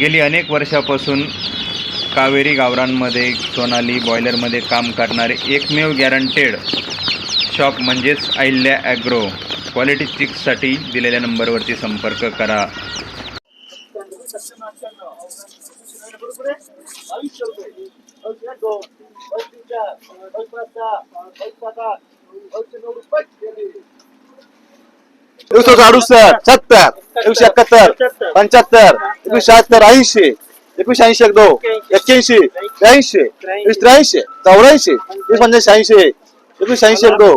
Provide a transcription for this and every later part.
गेली अनेक वर्षापासून कावेरी गावरांमध्ये सोनाली बॉयलरमध्ये काम करणारे एकमेव गॅरंटेड शॉप म्हणजेच अहिल्या ॲग्रो. क्वालिटी चिक्ससाठी दिलेल्या नंबरवरती संपर्क करा. एकशे अडुसष्ट सत्तर एकशे एकाहत्तर पंच्याहत्तर एकशे शहात्तर ऐंशी एकवीस ऐंशी एक दो एक्क्याऐंशी त्र्याऐंशी वीस त्र्याऐंशी चौऱ्याऐंशी वीस पंच्याऐंशी ऐंशी एकवीस ऐंशी एक दो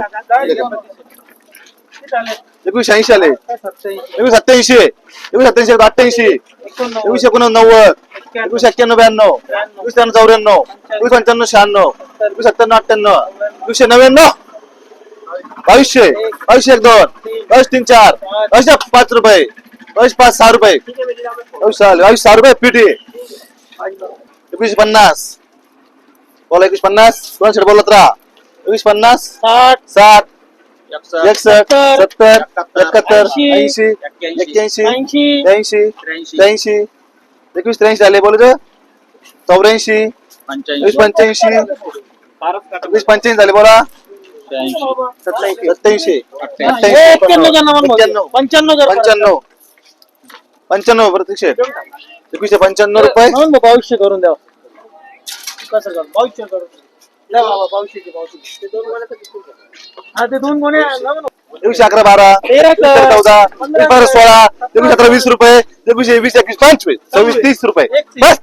एकवीस ऐंशी आले. एकवीस सत्याऐंशी एकवीस सत्याऐंशी अठ्ठ्याऐंशी एकवीस एकोणनव्वद एकवीस एक्क्याण्णव ब्याण्णव एकवीस त्र्याण्णव चौऱ्याण्णव एकवीस पंच्याण्णव शहाण्णव एकवीस सत्त्याण्णव अठ्ठ्याण्णव एकवीसशे नव्याण्णव. बावीसशे बावीसशे एक दोन बावीस तीन चार बावीस पाच रुपये बावीस पाच सहा रुपये. बावीस सहा बावीस सहा रुपये पिठी एकवीस पन्नास. बोला एकवीस पन्नास. दोनशे बोलत राहा. एकवीस पन्नास साठ. साठ. एकसष्ट. सत्तर एकाहत्तर ऐंशी, ऐंशी एक्क्याऐंशी. ऐंशी. त्र्याऐंशी एकवीस त्र्याऐंशी झाले बोलत चौऱ्याऐंशी. एकवीस पंच्याऐंशी. एकवीस पंच्याऐंशी झाले बोला. सत्याऐंशी. जण म्हणून एक्क्याण्णव पंच्याण्णव. पंच्याण्णव प्रत्यक्ष. एकवीसशे पंच्याण्णव रुपये. बावीसशे करून द्या. कसं बावीसशे करून? हा. एकवीसशे अकरा बारा. चौदा. पंधरा. सोळा. एकवीस सतरा वीस रुपये एकवीस वीस एकवीस पंचवीस. सव्वीस तीस रुपये. बस.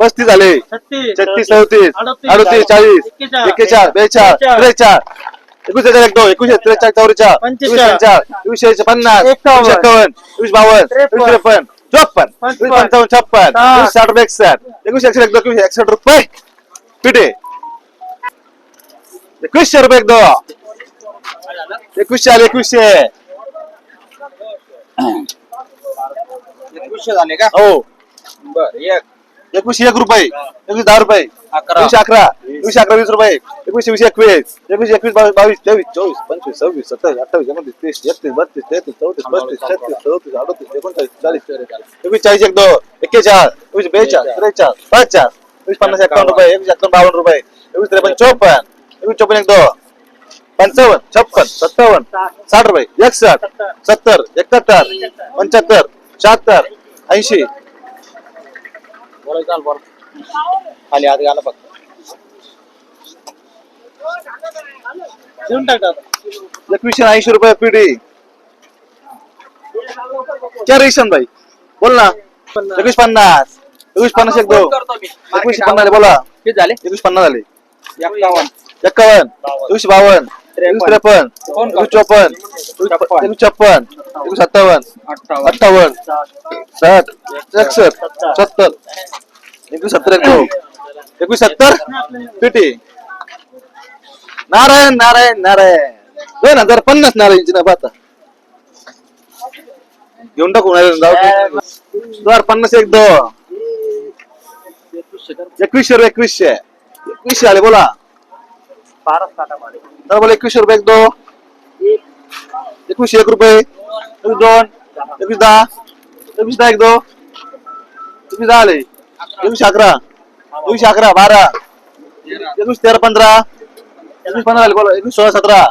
पस्तीस झाले. छत्तीस चौतीस अडतीस, चाळीस एक्केचाळ, बेचाळ त्रेचाळ एकवीस हजार एक दोन एकवीस त्रेचाळ चौरेचाळ पंचेचाळ, एकवीस पंचाळ एकवीसशे पन्नास एकावन्न, एकवीस बावन्न त्रेपन्न, चोपन्न पंचावन्न, छप्पन साठ, रुपये एकसष्ट एकवीस एकशे एक दोन एकवीस एकसष्ट रुपये. पिठे. एकवीसशे रुपये एक दोन एकवीसशे आले एकवीसशे एकवीसशे झाले का? हो. बर एक. एकवीसशे एक रुपये. एकवीस दहा रुपये. अकरा. एकवीसशे अकरा. एकवीसशे अकरा वीस रुपये. एकवीसशे वीस एकवीस. एकवीस एकवीस बावीस बावीस तेवीस चोवीस पंचवीस सव्वीस सत्तावीस अठ्ठावीस एकोणतीस तीस एकतीस बत्तीस तेहतीस चौतीस पस्तीस छत्तीस चौतीस अडतीस एकोणचाळीस चाळीस एकवीस चाळीस एक दोन एक्केचाळ एकवीस बेचाळ त्रेचाळ पाचचाळ एकवीस पन्नास एकावन्न रुपये एकवीस एकावन्न बावन्न रुपये एकवीस त्रेपन्न चोपन्न एकवीस चोपन्न एक दोन पंचावन्न छप्पन सत्तावन्न साठ रुपये एकसष्ट सत्तर एकाहत्तर पंच्याहत्तर शहात्तर ऐंशी. खाली हात घाला फक्त देऊन टाक. एकवीसशे ऐंशी रुपये पिढी चार रेशन भाई? बोल ना. एकवीस पन्नास. एकवीस पन्नास एक दोन एकवीसशे पन्नास बोला. किती झाले? एकवीस पन्नास झाले. एक्कावन्न एक्कावन्न एकवीस बावन्न. एकवीस त्रेपन्न चोपन्न एकवीस छप्पन एकवीस सत्तावन्न. अठ्ठावन्न. अठ्ठावन्न. साठ. एकसष्ट. सत्तर. एकवीस सत्तर एकवीस सत्तर पिटी. नारायण नारायण नारायण. दोन हजार पन्नास नारायणची ना पाहता. घेऊन टाकू नारायण जाऊ दे. दोन हजार पन्नास एक दोन. एकवीसशे रुपये एकवीसशे. एकवीसशे आले बोला. तर बोला एकवीसशे रुपये एक दो एकवीसशे एक रुपये. एकवीस दोन. एकवीस दहा. एकवीस दहा एक दो. एकवीस दहा आले. एकवीसशे अकरा. एकवीसशे अकरा बारा. एकवीस तेरा पंधरा. एकवीस पंधरा आले बोला. एकवीस सोळा सतरा.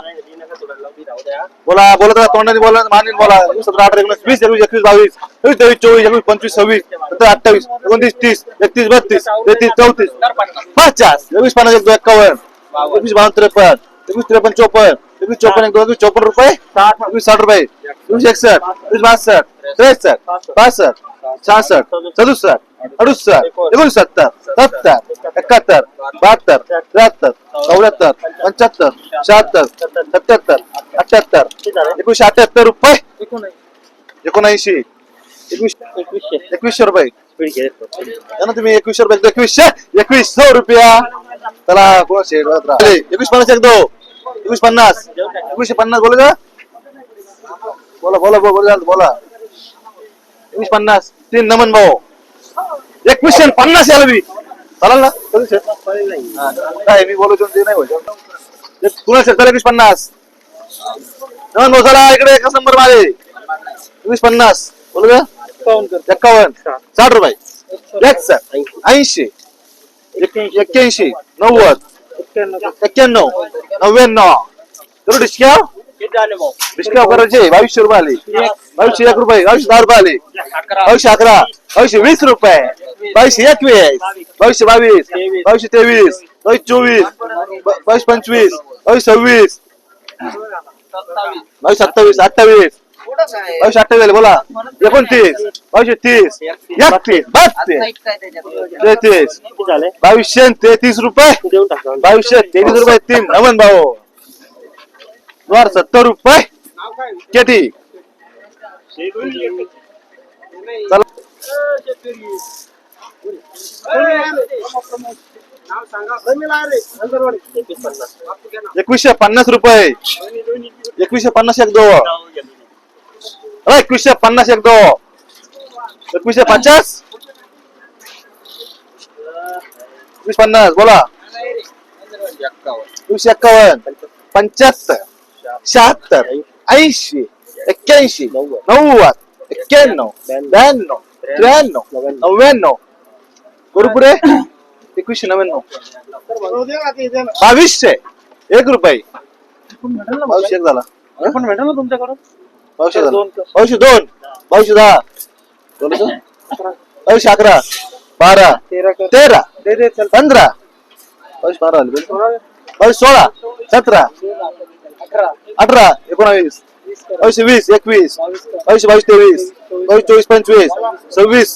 बोला बोलत राहा तोंडाने बोला मानेने बोला. एकवीस सतरा अठरा एकोणीस वीस एकवीस एकवीस बावीस एकवीस तेवीस चोवीस एकवीस पंचवीस सव्वीस सत्तर अठ्ठावीस एकोणतीस तीस एकतीस बत्तीस तेहतीस चौतीस पचास एकवीस पन्नास एक दोन एक्कावन्न एकवीस बावन्न त्रेपन्न. एकवीस त्रेपन्न चोपन्न. एकवीस चोपन्न एक दोन एकवीस चोपन्न रुपये. एकवीस साठ रुपये. एकवीस एकसष्ट. एकवीस बासष्ट. त्रेसष्ट. बासष्ट. सहासष्ट. सदुसष्ट. अडुसष्ट. एकोणसत्तर. सत्तर. एकाहत्तर. बहात्तर. त्र्याहत्तर. चौऱ्याहत्तर. पंच्याहत्तर. शहात्तर. सत्याहत्तर. अठ्याहत्तर. एकोणीशे अठ्याहत्तर रुपये. एकोणऐंशी. एकवीस एकवीसशे. एकवीसशे रुपये. ना तुम्ही एकवीसशे रुपये. एकवीसशे. एकवीसशे रुपया. चला कोणाशे एकवीस पन्नास एक दो. एकवीस पन्नास. एकवीसशे पन्नास बोला का? बोला बोला बोला बोला बोला. एकवीस पन्नास. तीन नमन भाऊ. एकवीसशे पन्नास याला मी चालेल ना? काय मी बोलतो ते नाही होत कुणा शेत एकवीस पन्नास. नमन भाऊ चला इकडे एकच नंबर माझे एकवीस पन्नास. बोल ग काउंट कर एक्कावन्न साठ रुपये. एकसष्ट ऐंशी. एक्क्याऐंशी नव्वद एक्क्याण्णव नव्याण्णव. तर डिस्क्या किती करायचे बावीसशे रुपये आले. बावीसशे एक रुपये बावीसशे दहा रुपये आले. बावीसशे अकरा बावीसशे वीस रुपये बावीसशे एकवीस बावीसशे बावीस बावीसशे तेवीस बावीस चोवीस बावीस पंचवीस बावीस सव्वीस बावीस सत्तावीस अठ्ठावीस बावीसशे अठ्ठावीस आले बोला. एकोणतीस बावीसशे तीस. एकतीस. बत्तीस. तेहतीस. किती बावीसशे तेहतीस रुपये. बावीसशे तेहतीस रुपये तीन. नमन भाऊ. वर सत्तर रुपये. चला. एकवीसशे पन्नास रुपये. एकवीसशे पन्नास एक दो एकवीसशे पन्नास एक दो. एकवीसशे पचास? एकवीस पन्नास बोला. एकवीसशे एक्कावन्न. पंच्याहत्तर. शहात्तर. ऐंशी. एक्क्याऐंशी. नव्वद. एक्क्याण्णव. ब्याण्णव. त्र्याण्णव. नव्याण्णव. करू पुढे एकवीसशे नव्याण्णव. बावीसशे. एक रुपये. बावीसशे एक झाला. पण भेटेल ना तुमच्याकडून बावीसशे झाला. बावीसशे दोन. बावीसशे दहा. बोलायचं? बावीसशे अकरा. बारा. तेरा तेरा. पंधरा. बावीस बारा आले सोळा. सतरा. अठरा. एकोणावीस. बावीसशे वीस. एकवीस. बावीसशे बावीस तेवीस. बावीस चोवीस पंचवीस. सव्वीस.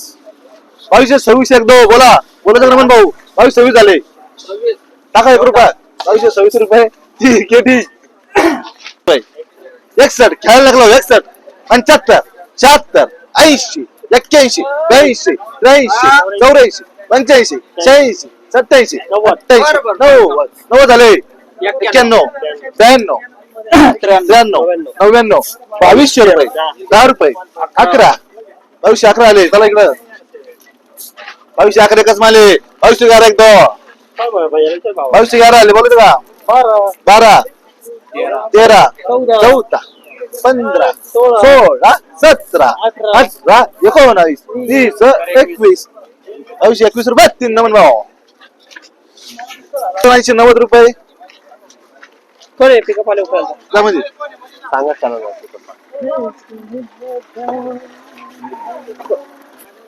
बावीसशे सव्वीस एक दो. बोला. बोलायचं रमण भाऊ? बावीस सव्वीस झाले. टाका एक रुपया. बावीसशे सव्वीस रुपये. ठीक एकसष्ट खेळायला लागलो एकसष्ट पंच्याहत्तर शहात्तर ऐंशी एक्क्याऐंशी ब्याऐंशी त्र्याऐंशी चौऱ्याऐंशी पंच्याऐंशी शहाऐंशी सत्याऐंशी अठ्ठ्याऐंशी नव्वद. नव्वद झाले. एक्क्याण्णव ब्याण्णव त्र्याण्णव नव्याण्णव बावीसशे रुपये दहा रुपये अकरा. बावीसशे अकरा आले. चला इकडं. बावीसशे अकरा एकच माले. बावीसशे अकरा एक दो. बावीसशे अकरा आले. बघू का? बारा. तेरा चौदा पंधरा सोळा सतरा अठरा एकोणावीस वीस एकवीस बावीसशे एकवीस रुपये तीन नमन भाऊ नव्वद रुपये. करे पिकअप आले उकळायला. म्हणजे. सांगा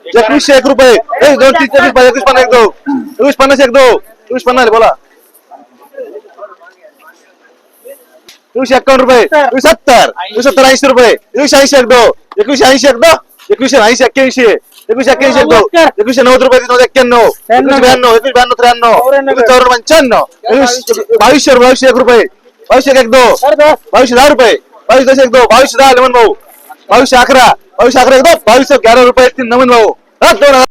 एकवीसशे एक रुपये. दोन तीस एकवीस पाच एकवीस पन्नास एक दो. एकवीस पन्नास एक दो. एकवीस पन्नास बोला. एकवीसशे एक्कावन्न रुपये एकवीस सत्तर एकवीस सत्तर ऐंशी रुपये एकवीसशे ऐंशी एक दो एकवीसशे ऐंशी एक दो एकवीसशे ऐंशी एक्क्याऐंशी एकवीसशे एक्क्याऐंशी एक दो एकवीसशे नव्वद रुपये नव्वद एक्क्याण्णव एकवीस ब्याण्णव एकवीस ब्याण्णव त्र्याण्णव एकवीस चौऱ्याण्णव पंच्याण्णव एकवीस बावीसशे बावीसशे एक रुपये बावीसशे एक दो बावीसशे दहा रुपये बावीस दश एक दो बावीसशे दहा लेमन भाऊ बावीसशे अकरा बावीसशे अकरा एक दो बावीसशे ग्यारह रुपये तीन नमन भाऊ दोन हजार